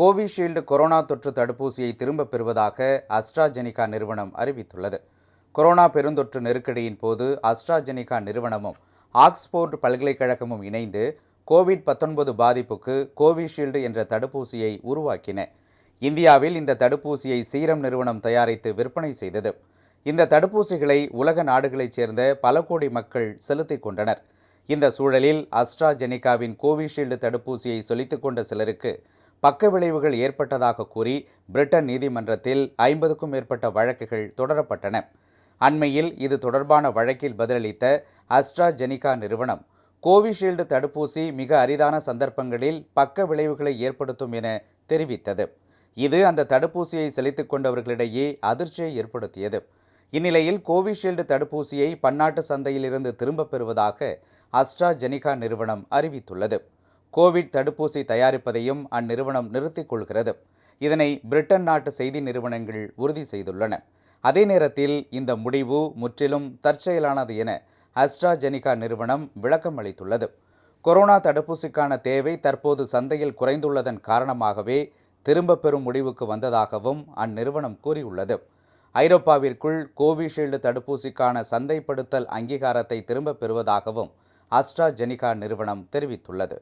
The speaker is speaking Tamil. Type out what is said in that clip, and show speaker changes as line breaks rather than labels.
கோவிஷீல்டு கொரோனா தொற்று தடுப்பூசியை திரும்பப் பெறுவதாக அஸ்ட்ராஜெனிகா நிறுவனம் அறிவித்துள்ளது. கொரோனா பெருந்தொற்று நெருக்கடியின் போது அஸ்ட்ராஜெனிகா நிறுவனமும் ஆக்ஸ்போர்டு பல்கலைக்கழகமும் இணைந்து கோவிட் 19 பாதிப்புக்கு கோவிஷீல்டு என்ற தடுப்பூசியை உருவாக்கின. இந்தியாவில் இந்த தடுப்பூசியை சீரம் நிறுவனம் தயாரித்து விற்பனை செய்தது. இந்த தடுப்பூசிகளை உலக நாடுகளைச் சேர்ந்த பல கோடி மக்கள் செலுத்திக் கொண்டனர். இந்த சூழலில் அஸ்ட்ராஜெனிகாவின் கோவிஷீல்டு தடுப்பூசியை செலுத்திக் கொண்ட சிலருக்கு பக்க விளைவுகள் ஏற்பட்டதாக கூறி பிரிட்டன் நீதிமன்றத்தில் ஐம்பதுக்கும் மேற்பட்ட வழக்குகள் தொடரப்பட்டன. அண்மையில் இது தொடர்பான வழக்கில் பதிலளித்த அஸ்ட்ராஜெனிகா நிறுவனம் கோவிஷீல்டு தடுப்பூசி மிக அரிதான சந்தர்ப்பங்களில் பக்க விளைவுகளை ஏற்படுத்தும் என தெரிவித்தது. இது அந்த தடுப்பூசியை செலுத்திக் கொண்டவர்களிடையே அதிர்ச்சியை ஏற்படுத்தியது. இந்நிலையில் கோவிஷீல்டு தடுப்பூசியை பன்னாட்டு சந்தையிலிருந்து திரும்பப் பெறுவதாக அஸ்ட்ராஜெனிகா நிறுவனம் அறிவித்துள்ளது. கோவிட் தடுப்பூசி தயாரிப்பதையும் அந்நிறுவனம் நிறுத்திக் கொள்கிறது. இதனை பிரிட்டன் நாட்டு செய்தி நிறுவனங்கள் உறுதி செய்துள்ளன. அதே நேரத்தில் இந்த முடிவு முற்றிலும் தற்செயலானது என அஸ்ட்ராஜெனிகா நிறுவனம் விளக்கம் அளித்துள்ளது. கொரோனா தடுப்பூசிக்கான தேவை தற்போது சந்தையில் குறைந்துள்ளதன் காரணமாகவே திரும்பப் பெறும் முடிவுக்கு வந்ததாகவும் அந்நிறுவனம் கூறியுள்ளது. ஐரோப்பாவிற்குள் கோவிஷீல்டு தடுப்பூசிக்கான சந்தைப்படுத்தல் அங்கீகாரத்தை திரும்பப் பெறுவதாகவும் அஸ்ட்ராஜெனிகா நிறுவனம் தெரிவித்துள்ளது.